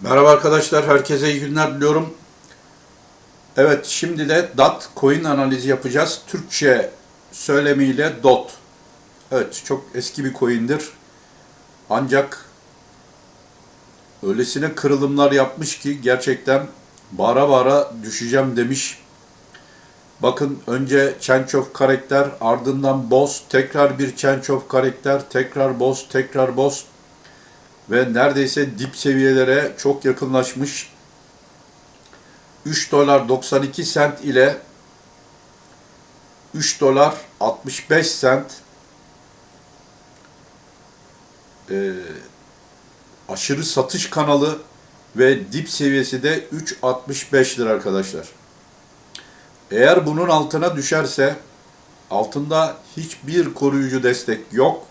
Merhaba arkadaşlar, herkese iyi günler diliyorum. Evet, şimdi de DOT coin analizi yapacağız. Türkçe söylemiyle DOT. Evet, çok eski bir coin'dir. Ancak öylesine kırılımlar yapmış ki gerçekten bara bara düşeceğim demiş. Bakın önce change of karakter, ardından boss, tekrar bir change of karakter, tekrar boss, tekrar boss ve neredeyse dip seviyelere çok yakınlaşmış. 3 dolar 92 sent ile 3 dolar 65 sent e, aşırı satış kanalı ve dip seviyesi de 3.65 lira arkadaşlar. Eğer bunun altına düşerse altında hiçbir koruyucu destek yok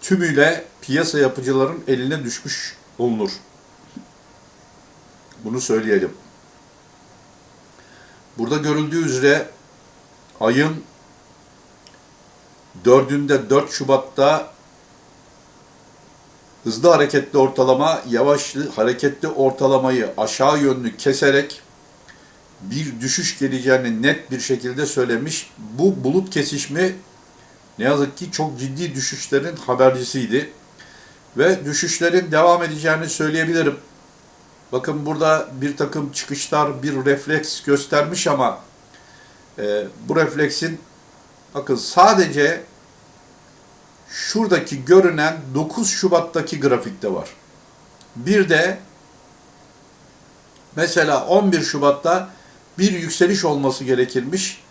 tümüyle piyasa yapıcıların eline düşmüş olunur. Bunu söyleyelim. Burada görüldüğü üzere ayın 4'ünde 4 Şubat'ta hızlı hareketli ortalama yavaşlı hareketli ortalamayı aşağı yönlü keserek bir düşüş geleceğini net bir şekilde söylemiş. Bu bulut kesişmi ne yazık ki çok ciddi düşüşlerin habercisiydi. Ve düşüşlerin devam edeceğini söyleyebilirim. Bakın burada bir takım çıkışlar, bir refleks göstermiş ama e, bu refleksin bakın sadece şuradaki görünen 9 Şubat'taki grafikte var. Bir de mesela 11 Şubat'ta bir yükseliş olması gerekirmiş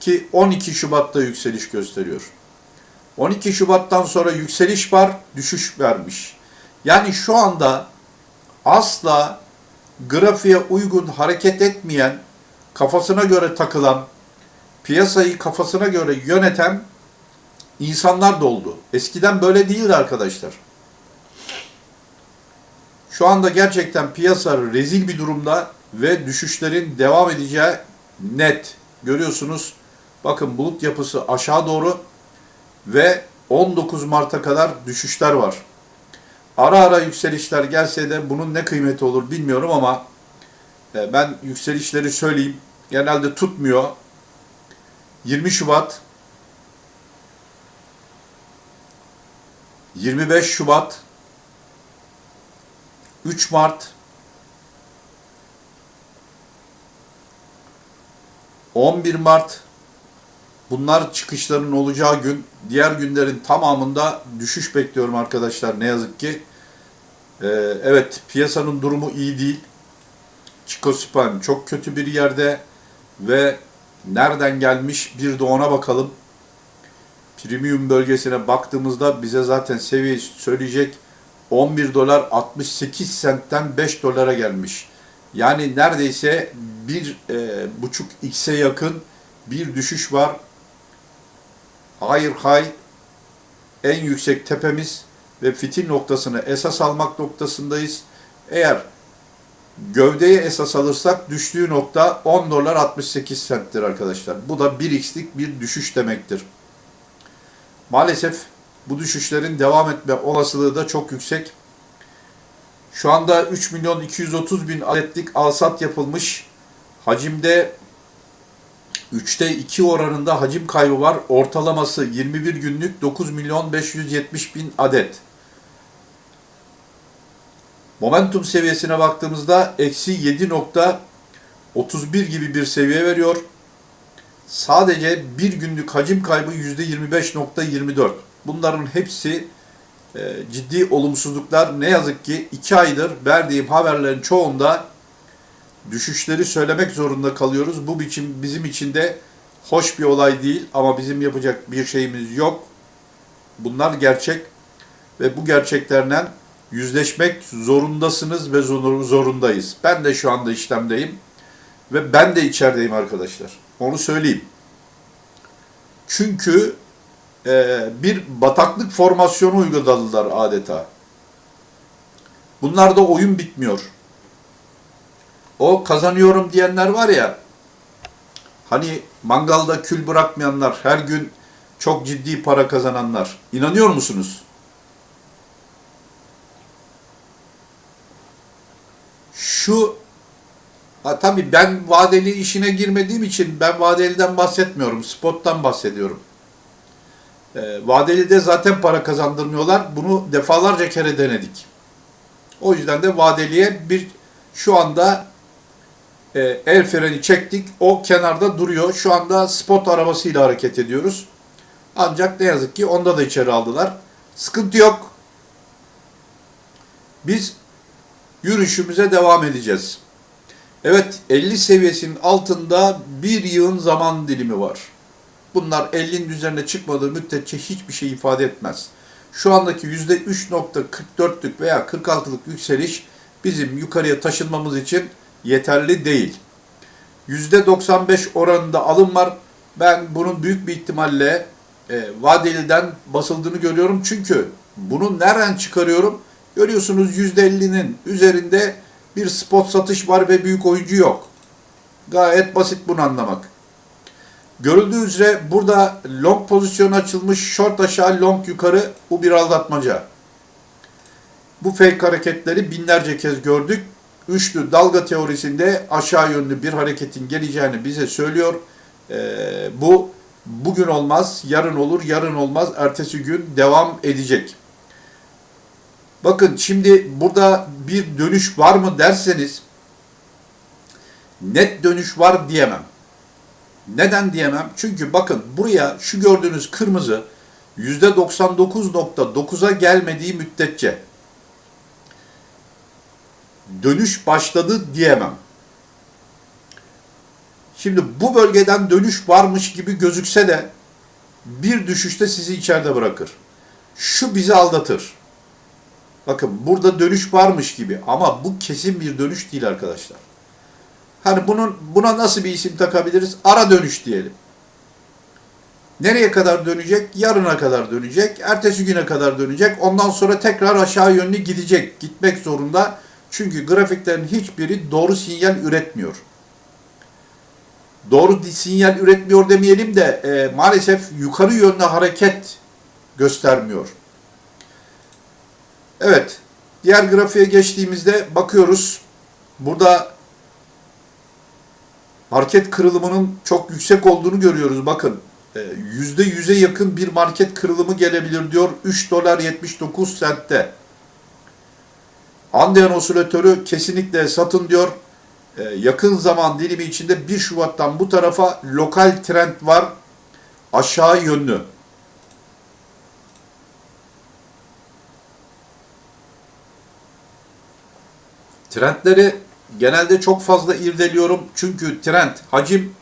ki 12 Şubat'ta yükseliş gösteriyor. 12 Şubat'tan sonra yükseliş var, düşüş vermiş. Yani şu anda asla grafiğe uygun hareket etmeyen, kafasına göre takılan, piyasayı kafasına göre yöneten insanlar da oldu. Eskiden böyle değildi arkadaşlar. Şu anda gerçekten piyasa rezil bir durumda ve düşüşlerin devam edeceği net. Görüyorsunuz bakın bulut yapısı aşağı doğru ve 19 Mart'a kadar düşüşler var. Ara ara yükselişler gelse de bunun ne kıymeti olur bilmiyorum ama e, ben yükselişleri söyleyeyim. Genelde tutmuyor. 20 Şubat 25 Şubat 3 Mart 11 Mart bunlar çıkışların olacağı gün diğer günlerin tamamında düşüş bekliyorum arkadaşlar ne yazık ki. Ee, evet piyasanın durumu iyi değil. Çikospan çok kötü bir yerde ve nereden gelmiş bir de ona bakalım. Premium bölgesine baktığımızda bize zaten seviyeyi söyleyecek 11 dolar 68 sentten 5 dolara gelmiş. Yani neredeyse bir e, buçuk x'e yakın bir düşüş var. Hayır hay en yüksek tepemiz ve fitil noktasını esas almak noktasındayız. Eğer gövdeye esas alırsak düştüğü nokta 10 dolar 68 centtir arkadaşlar. Bu da 1x'lik bir düşüş demektir. Maalesef bu düşüşlerin devam etme olasılığı da çok yüksek. Şu anda 3 milyon 230 bin adetlik alsat yapılmış. Hacimde 3'te 2 oranında hacim kaybı var. Ortalaması 21 günlük 9 milyon 570 bin adet. Momentum seviyesine baktığımızda eksi 7.31 gibi bir seviye veriyor. Sadece bir günlük hacim kaybı %25.24. Bunların hepsi e, ciddi olumsuzluklar. Ne yazık ki 2 aydır verdiğim haberlerin çoğunda düşüşleri söylemek zorunda kalıyoruz. Bu biçim bizim için de hoş bir olay değil ama bizim yapacak bir şeyimiz yok. Bunlar gerçek ve bu gerçeklerden yüzleşmek zorundasınız ve zorundayız. Ben de şu anda işlemdeyim ve ben de içerideyim arkadaşlar. Onu söyleyeyim. Çünkü e, bir bataklık formasyonu uyguladılar adeta. Bunlarda oyun bitmiyor. O kazanıyorum diyenler var ya, hani mangalda kül bırakmayanlar, her gün çok ciddi para kazananlar. İnanıyor musunuz? şu ha, tabii ben vadeli işine girmediğim için ben vadeliden bahsetmiyorum. Spot'tan bahsediyorum. E, vadelide zaten para kazandırmıyorlar. Bunu defalarca kere denedik. O yüzden de vadeliye bir şu anda e, el freni çektik. O kenarda duruyor. Şu anda spot arabasıyla hareket ediyoruz. Ancak ne yazık ki onda da içeri aldılar. Sıkıntı yok. Biz yürüyüşümüze devam edeceğiz. Evet 50 seviyesinin altında bir yığın zaman dilimi var. Bunlar 50'nin üzerine çıkmadığı müddetçe hiçbir şey ifade etmez. Şu andaki %3.44'lük veya 46'lık yükseliş bizim yukarıya taşınmamız için yeterli değil. %95 oranında alım var. Ben bunun büyük bir ihtimalle e, vadeliden basıldığını görüyorum. Çünkü bunu nereden çıkarıyorum? Görüyorsunuz %50'nin üzerinde bir spot satış var ve büyük oyuncu yok. Gayet basit bunu anlamak. Görüldüğü üzere burada long pozisyon açılmış, short aşağı, long yukarı bu bir aldatmaca. Bu fake hareketleri binlerce kez gördük. Üçlü dalga teorisinde aşağı yönlü bir hareketin geleceğini bize söylüyor. Ee, bu bugün olmaz, yarın olur, yarın olmaz, ertesi gün devam edecek. Bakın şimdi burada bir dönüş var mı derseniz net dönüş var diyemem. Neden diyemem? Çünkü bakın buraya şu gördüğünüz kırmızı %99.9'a gelmediği müddetçe dönüş başladı diyemem. Şimdi bu bölgeden dönüş varmış gibi gözükse de bir düşüşte sizi içeride bırakır. Şu bizi aldatır. Bakın burada dönüş varmış gibi ama bu kesin bir dönüş değil arkadaşlar. Hani bunun buna nasıl bir isim takabiliriz? Ara dönüş diyelim. Nereye kadar dönecek? Yarına kadar dönecek. Ertesi güne kadar dönecek. Ondan sonra tekrar aşağı yönlü gidecek. Gitmek zorunda. Çünkü grafiklerin hiçbiri doğru sinyal üretmiyor. Doğru sinyal üretmiyor demeyelim de e, maalesef yukarı yönlü hareket göstermiyor. Evet. Diğer grafiğe geçtiğimizde bakıyoruz. Burada market kırılımının çok yüksek olduğunu görüyoruz. Bakın yüzde yüze yakın bir market kırılımı gelebilir diyor. 3 dolar 79 sentte. Andean osilatörü kesinlikle satın diyor. Ee, yakın zaman dilimi içinde 1 Şubat'tan bu tarafa lokal trend var. Aşağı yönlü. Trendleri genelde çok fazla irdeliyorum. Çünkü trend, hacim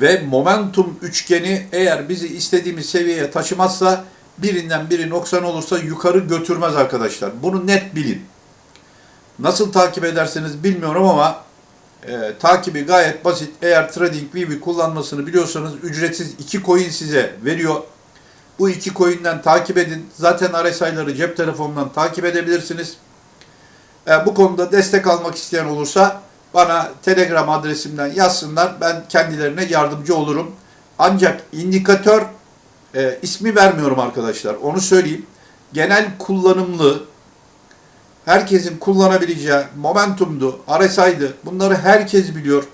ve momentum üçgeni eğer bizi istediğimiz seviyeye taşımazsa birinden biri noksan olursa yukarı götürmez arkadaşlar. Bunu net bilin. Nasıl takip ederseniz bilmiyorum ama e, takibi gayet basit. Eğer TradingView kullanmasını biliyorsanız ücretsiz iki coin size veriyor. Bu iki coin'den takip edin. Zaten RSI'ları cep telefonundan takip edebilirsiniz. E, bu konuda destek almak isteyen olursa bana Telegram adresimden yazsınlar. Ben kendilerine yardımcı olurum. Ancak indikatör e, ismi vermiyorum arkadaşlar. Onu söyleyeyim. Genel kullanımlı herkesin kullanabileceği momentumdu, RSI'dı. Bunları herkes biliyor.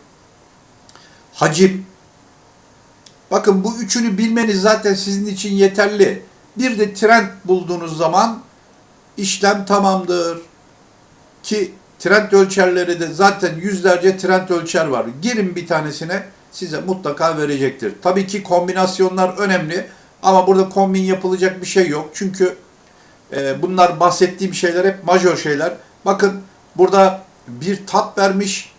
Hacim. Bakın bu üçünü bilmeniz zaten sizin için yeterli. Bir de trend bulduğunuz zaman işlem tamamdır. Ki trend ölçerleri de zaten yüzlerce trend ölçer var. Girin bir tanesine size mutlaka verecektir. Tabii ki kombinasyonlar önemli ama burada kombin yapılacak bir şey yok. Çünkü e, bunlar bahsettiğim şeyler hep majör şeyler. Bakın burada bir tap vermiş.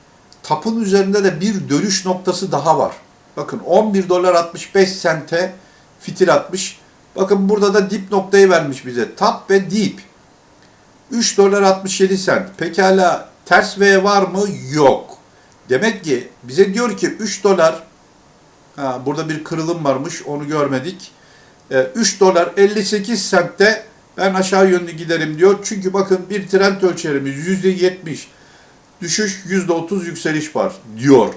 Tapın üzerinde de bir dönüş noktası daha var. Bakın 11 dolar 65 sente fitil atmış. Bakın burada da dip noktayı vermiş bize. Tap ve dip. 3 dolar 67 sent. Pekala ters V var mı? Yok. Demek ki bize diyor ki 3 dolar ha, burada bir kırılım varmış onu görmedik. 3 e, dolar 58 sentte ben aşağı yönlü giderim diyor. Çünkü bakın bir trend ölçerimiz %70 düşüş %30 yükseliş var diyor.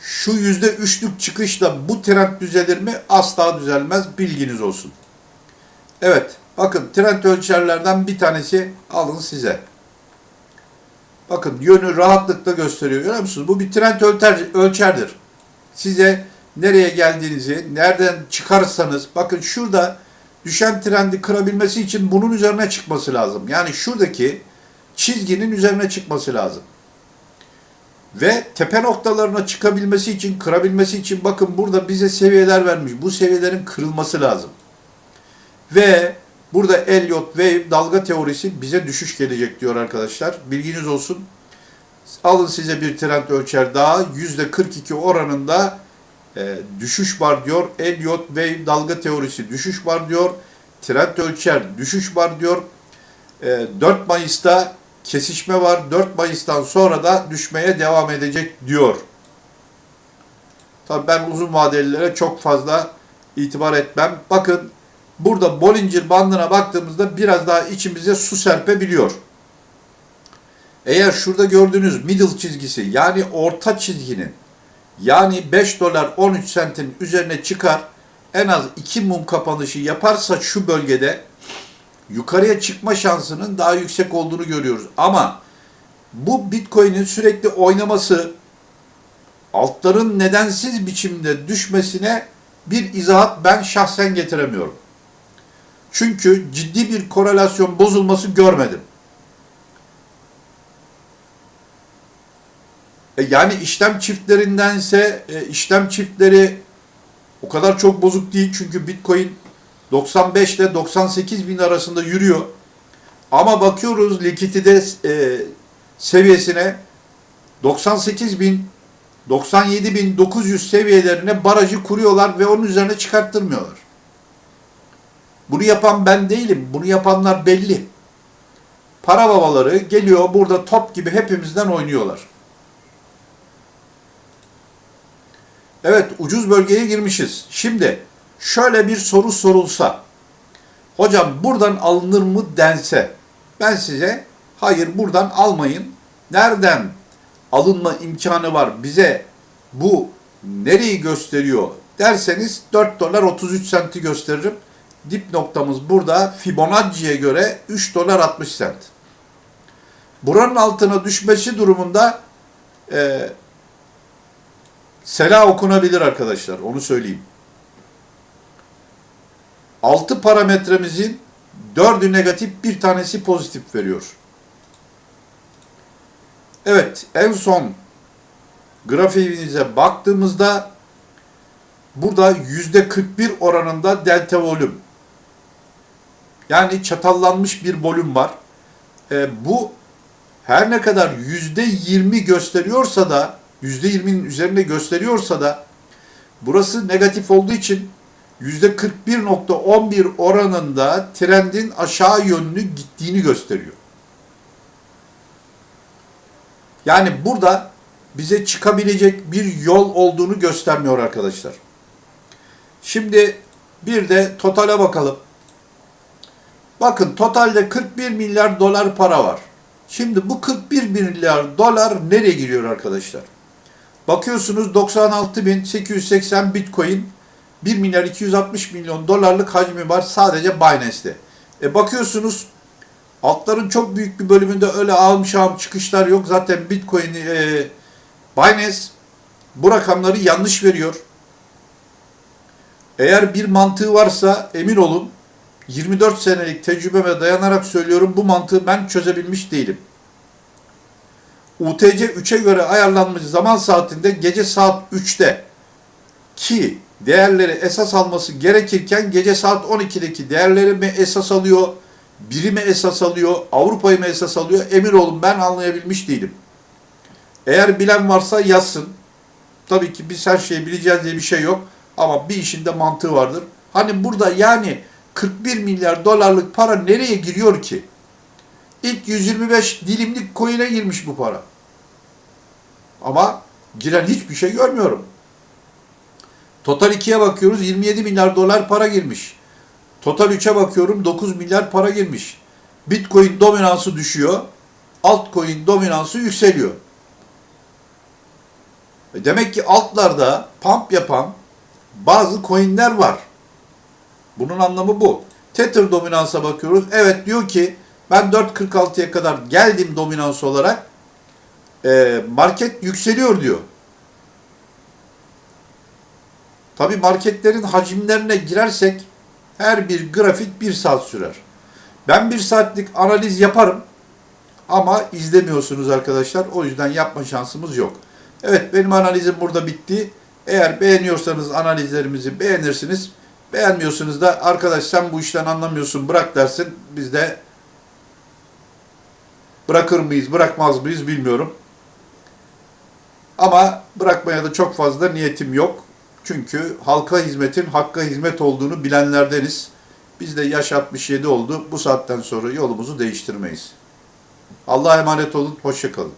Şu %3'lük çıkışla bu trend düzelir mi? Asla düzelmez. Bilginiz olsun. Evet. Bakın trend ölçerlerden bir tanesi alın size. Bakın yönü rahatlıkla gösteriyor. Görüyor musunuz? Bu bir trend ölçerdir. Size nereye geldiğinizi, nereden çıkarsanız, bakın şurada düşen trendi kırabilmesi için bunun üzerine çıkması lazım. Yani şuradaki çizginin üzerine çıkması lazım. Ve tepe noktalarına çıkabilmesi için, kırabilmesi için bakın burada bize seviyeler vermiş. Bu seviyelerin kırılması lazım. Ve burada Elliott Wave dalga teorisi bize düşüş gelecek diyor arkadaşlar. Bilginiz olsun. Alın size bir trend ölçer daha. %42 oranında e, düşüş var diyor. Elliott Wave dalga teorisi düşüş var diyor. Trend ölçer düşüş var diyor. E, 4 Mayıs'ta kesişme var. 4 Mayıs'tan sonra da düşmeye devam edecek diyor. Tabii ben uzun vadelilere çok fazla itibar etmem. Bakın burada Bollinger bandına baktığımızda biraz daha içimize su serpebiliyor. Eğer şurada gördüğünüz middle çizgisi yani orta çizginin yani 5 dolar 13 sentin üzerine çıkar en az 2 mum kapanışı yaparsa şu bölgede yukarıya çıkma şansının daha yüksek olduğunu görüyoruz. Ama bu Bitcoin'in sürekli oynaması altların nedensiz biçimde düşmesine bir izahat ben şahsen getiremiyorum. Çünkü ciddi bir korelasyon bozulması görmedim. E yani işlem çiftlerindense e, işlem çiftleri o kadar çok bozuk değil çünkü Bitcoin 95 ile 98 bin arasında yürüyor. Ama bakıyoruz likidite e, seviyesine 98 bin 97 bin 900 seviyelerine barajı kuruyorlar ve onun üzerine çıkarttırmıyorlar. Bunu yapan ben değilim. Bunu yapanlar belli. Para babaları geliyor burada top gibi hepimizden oynuyorlar. Evet ucuz bölgeye girmişiz. Şimdi şöyle bir soru sorulsa. Hocam buradan alınır mı dense. Ben size hayır buradan almayın. Nereden alınma imkanı var bize bu nereyi gösteriyor derseniz 4 dolar 33 senti gösteririm. Dip noktamız burada Fibonacci'ye göre 3 dolar 60 sent. Buranın altına düşmesi durumunda e, Sela okunabilir arkadaşlar. Onu söyleyeyim. 6 parametremizin 4'ü negatif, bir tanesi pozitif veriyor. Evet, en son grafiğimize baktığımızda burada %41 oranında delta volüm. Yani çatallanmış bir volüm var. E, bu her ne kadar %20 gösteriyorsa da %20'nin üzerinde gösteriyorsa da burası negatif olduğu için %41.11 oranında trendin aşağı yönlü gittiğini gösteriyor. Yani burada bize çıkabilecek bir yol olduğunu göstermiyor arkadaşlar. Şimdi bir de totale bakalım. Bakın totalde 41 milyar dolar para var. Şimdi bu 41 milyar dolar nereye giriyor arkadaşlar? Bakıyorsunuz 96.880 Bitcoin 1 milyar 260 milyon dolarlık hacmi var sadece Binance'de. E bakıyorsunuz altların çok büyük bir bölümünde öyle almış ağım çıkışlar yok. Zaten Bitcoin e, Binance bu rakamları yanlış veriyor. Eğer bir mantığı varsa emin olun 24 senelik tecrübeme dayanarak söylüyorum bu mantığı ben çözebilmiş değilim. UTC 3'e göre ayarlanmış zaman saatinde gece saat 3'te ki değerleri esas alması gerekirken gece saat 12'deki değerleri mi esas alıyor, biri mi esas alıyor, Avrupa'yı mı esas alıyor emin olun ben anlayabilmiş değilim. Eğer bilen varsa yazsın. Tabii ki biz her şeyi bileceğiz diye bir şey yok ama bir işin de mantığı vardır. Hani burada yani 41 milyar dolarlık para nereye giriyor ki? İlk 125 dilimlik coin'e girmiş bu para. Ama giren hiçbir şey görmüyorum. Total 2'ye bakıyoruz 27 milyar dolar para girmiş. Total 3'e bakıyorum 9 milyar para girmiş. Bitcoin dominansı düşüyor. Altcoin dominansı yükseliyor. E demek ki altlarda pump yapan bazı coinler var. Bunun anlamı bu. Tether dominansa bakıyoruz. Evet diyor ki ben 4.46'ya kadar geldim dominans olarak. e, market yükseliyor diyor. Tabi marketlerin hacimlerine girersek her bir grafik bir saat sürer. Ben bir saatlik analiz yaparım ama izlemiyorsunuz arkadaşlar. O yüzden yapma şansımız yok. Evet benim analizim burada bitti. Eğer beğeniyorsanız analizlerimizi beğenirsiniz. Beğenmiyorsunuz da arkadaş sen bu işten anlamıyorsun bırak dersin. Biz de bırakır mıyız bırakmaz mıyız bilmiyorum. Ama bırakmaya da çok fazla niyetim yok. Çünkü halka hizmetin hakka hizmet olduğunu bilenlerdeniz. Biz de yaş 67 oldu. Bu saatten sonra yolumuzu değiştirmeyiz. Allah'a emanet olun. Hoşçakalın.